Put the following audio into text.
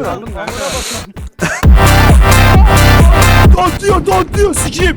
Oyunlar gelip geçici salmayınız. Dot diyor, dot diyor, sikeyim.